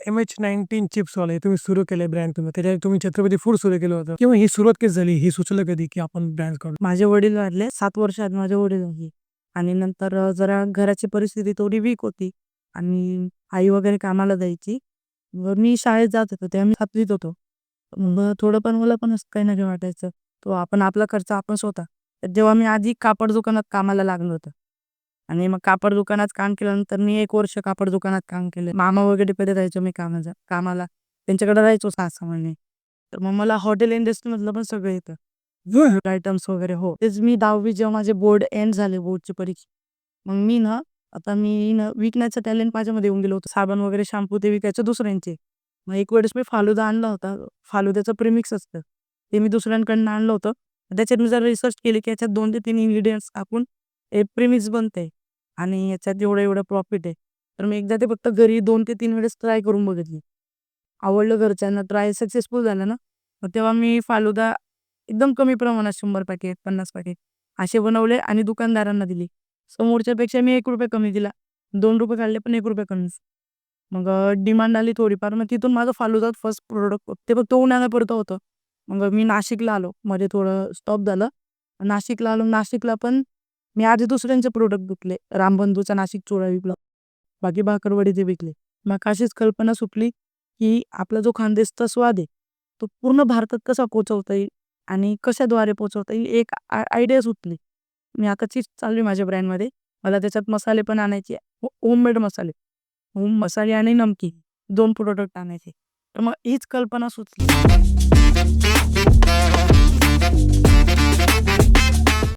M H nineteen चिप्सवाले तुम्ही सुरू केले ब्रँड तुम्ही. त्याच्या तुम्ही छत्रपती फूड सुरू केलं होतं. किंवा ही सुरुवात कधी झाली? हे सुचलं कधी की आपण ब्रँड काढू? माझे वडील वाढले सात वर्ष आधी माझे वडील आणि नंतर जरा घराची परिस्थिती थोडी वीक होती. आणि आई वगैरे कामाला जायची. मग मी शाळेत जात होतो. तेव्हा मी सातवीत होतो. मग थोडं पण मला पण असं काही ना काही वाटायचं. तो आपण आपला खर्च आपण स्वतः. जेव्हा मी आधी कापड दुकानात कामाला लागलो होतं. आणि मग कापड दुकानात काम केल्यानंतर मी एक वर्ष कापड दुकानात काम केलं. मामा वगैरे कडे राहायचो मी कामाचा कामाला. त्यांच्याकडे राहायचो सहा सहा महिने तर मग मला हॉटेल इंडस्ट्री मधलं पण सगळं येतं. आयटम्स वगैरे हो. तेच मी दहावी जेव्हा माझे बोर्ड एंड झाले बोर्डची परीक्षा. मग मी ना आता मी ना विकण्याचं टॅलेंट माझ्यामध्ये येऊन गेलो होतं. साबण वगैरे शॅम्पू ते विकायचं दुसऱ्यांचे. मग एक वेळेस मी फालुदा आणला होता. फालुद्याचं प्रिमिक्स असतं. ते मी दुसऱ्यांकडनं आणलं होतं. त्याच्यात मी जरा रिसर्च केली की याच्यात दोन ते तीन इन्ग्रेडियंट्स टाकून हे प्रिमिक्स बनते आणि याच्यात एवढं एवढं प्रॉफिट आहे. तर मी एकदा ते फक्त घरी दोन ते तीन वेळेस ट्राय करून बघितली. आवडलं घरच्यांना ट्राय सक्सेसफुल झालं ना मग तेव्हा मी फालुदा एकदम कमी प्रमाणात शंभर पॅकेट पन्नास पॅकेट असे बनवले आणि दुकानदारांना दिली. समोरच्यापेक्षा मी एक रुपये कमी दिला. दोन रुपये काढले पण एक रुपये कमी मग डिमांड आली थोडीफार. मग तिथून माझं फालुदा फर्स्ट प्रोडक्ट ते फक्त उन्हाळ्यापुरतं होतं. मग मी नाशिकला आलो. मध्ये थोडं स्टॉप झालं. नाशिकला आलो. नाशिकला पण मी आधी दुसऱ्यांचे प्रोडक्ट विकले रामबंधूचा नाशिक चोळा विकला. बाकी भाकरवडीचे विकले. मग अशीच कल्पना सुटली की आपला जो खानदेशचा स्वाद आहे तो पूर्ण भारतात कसा पोचवता येईल आणि कशाद्वारे पोचवता येईल एक आयडिया सुचली मी आता चीज चालू आहे माझ्या ब्रँडमध्ये मला त्याच्यात मसाले पण आणायचे होममेड मसाले. होम मसाले आणि नमकी दोन प्रोडक्ट आणायचे. तर मग हीच कल्पना सुचली